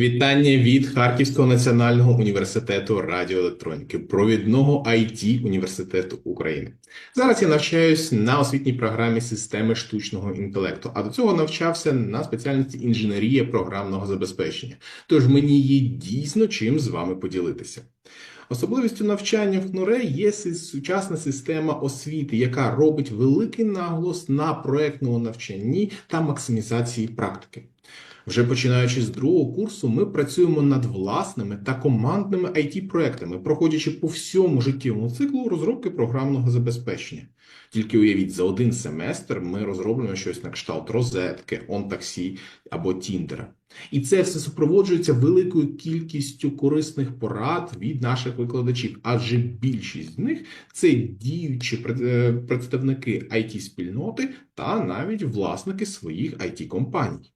Вітання від Харківського національного університету радіоелектроніки, провідного IT університету України. Зараз я навчаюсь на освітній програмі системи штучного інтелекту, а до цього навчався на спеціальності інженерія програмного забезпечення. Тож мені є дійсно чим з вами поділитися. Особливістю навчання в КНУРЕ є сучасна система освіти, яка робить великий наголос на проектному навчанні та максимізації практики. Вже починаючи з другого курсу, ми працюємо над власними та командними IT-проектами, проходячи по всьому життєвому циклу розробки програмного забезпечення. Тільки уявіть, за один семестр ми розроблюємо щось на кшталт розетки, OnTaxi або Тіндера. І це все супроводжується великою кількістю корисних порад від наших викладачів, адже більшість з них це діючі е, представники IT-спільноти та навіть власники своїх IT-компаній.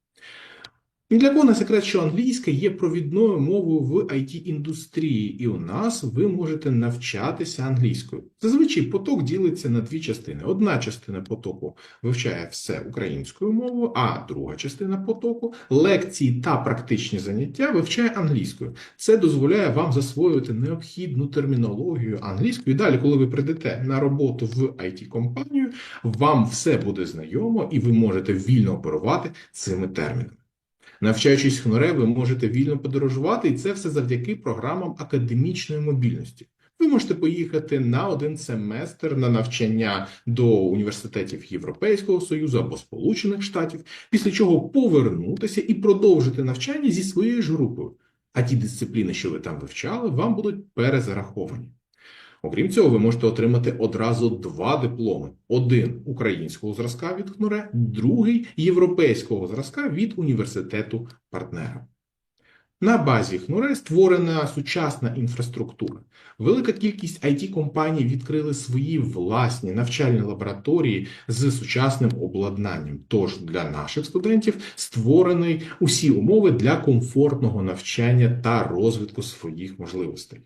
Ні для кого не секрет, що англійська є провідною мовою в IT-індустрії, і у нас ви можете навчатися англійською. Зазвичай поток ділиться на дві частини. Одна частина потоку вивчає все українською мовою, а друга частина потоку лекції та практичні заняття вивчає англійською. Це дозволяє вам засвоювати необхідну термінологію англійською. І далі, коли ви прийдете на роботу в IT-компанію, вам все буде знайомо, і ви можете вільно оперувати цими термінами. Навчаючись в ви можете вільно подорожувати, і це все завдяки програмам академічної мобільності. Ви можете поїхати на один семестр на навчання до університетів Європейського Союзу або Сполучених Штатів, після чого повернутися і продовжити навчання зі своєю ж групою. А ті дисципліни, що ви там вивчали, вам будуть перезараховані. Окрім цього, ви можете отримати одразу два дипломи: один українського зразка від КНУРЕ, другий європейського зразка від університету партнера. На базі ХНУРЕ створена сучасна інфраструктура. Велика кількість IT-компаній відкрили свої власні навчальні лабораторії з сучасним обладнанням. Тож для наших студентів створені усі умови для комфортного навчання та розвитку своїх можливостей.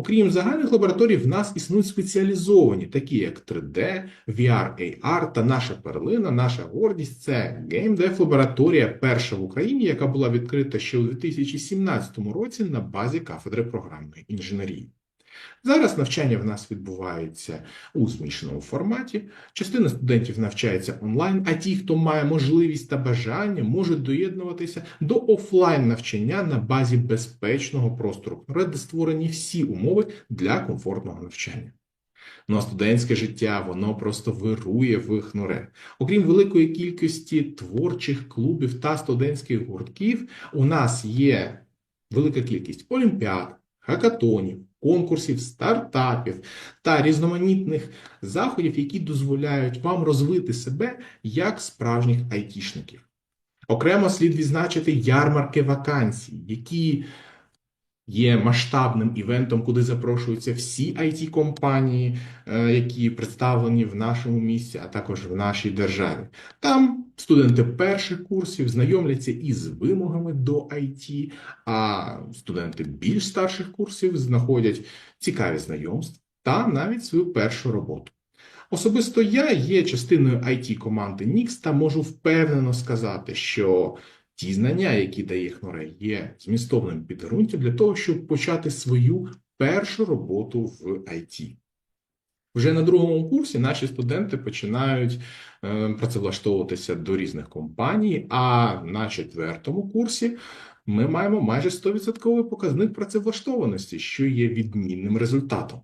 Окрім загальних лабораторій, в нас існують спеціалізовані, такі як 3D, VR, AR та наша перлина, наша гордість це GameDev лабораторія, перша в Україні, яка була відкрита ще у 2017 році на базі кафедри програмної інженерії. Зараз навчання в нас відбувається у змішаному форматі. Частина студентів навчається онлайн, а ті, хто має можливість та бажання, можуть доєднуватися до офлайн навчання на базі безпечного простору, де створені всі умови для комфортного навчання. Ну а студентське життя воно просто вирує в ХНУРЕ. Окрім великої кількості творчих клубів та студентських гуртків, у нас є велика кількість олімпіад, хакатонів, конкурсів, стартапів та різноманітних заходів, які дозволяють вам розвити себе як справжніх айтішників. Окремо слід відзначити ярмарки вакансій, які є масштабним івентом, куди запрошуються всі IT-компанії, е, які представлені в нашому місті, а також в нашій державі. Там студенти перших курсів знайомляться із вимогами до IT, а студенти більш старших курсів знаходять цікаві знайомства та навіть свою першу роботу. Особисто я є частиною IT команди Nix та можу впевнено сказати, що ті знання, які дає ХНОРЕ, є змістовним підґрунтям для того, щоб почати свою першу роботу в IT. Вже на другому курсі наші студенти починають е, працевлаштовуватися до різних компаній, а на четвертому курсі ми маємо майже 100% показник працевлаштованості, що є відмінним результатом.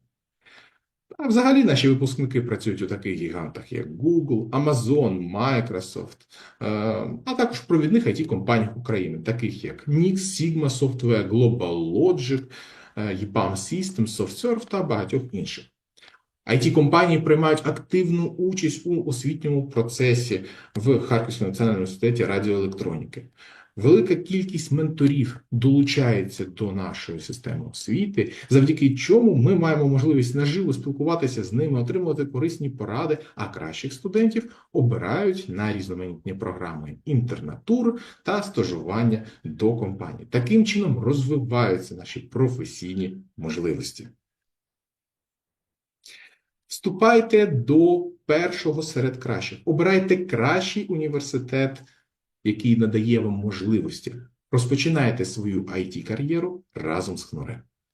А взагалі наші випускники працюють у таких гігантах, як Google, Amazon, Microsoft, е, а також провідних IT-компаніях України, таких як Nix, Sigma Software, Global Logic, е, EPAM Systems, SoftServe та багатьох інших. IT-компанії приймають активну участь у освітньому процесі в Харківському національному університеті радіоелектроніки. Велика кількість менторів долучається до нашої системи освіти, завдяки чому ми маємо можливість наживо спілкуватися з ними, отримувати корисні поради, а кращих студентів обирають на різноманітні програми інтернатур та стажування до компаній. Таким чином розвиваються наші професійні можливості. Вступайте до першого серед кращих. Обирайте кращий університет, який надає вам можливості. Розпочинайте свою IT-кар'єру разом з Хнурем.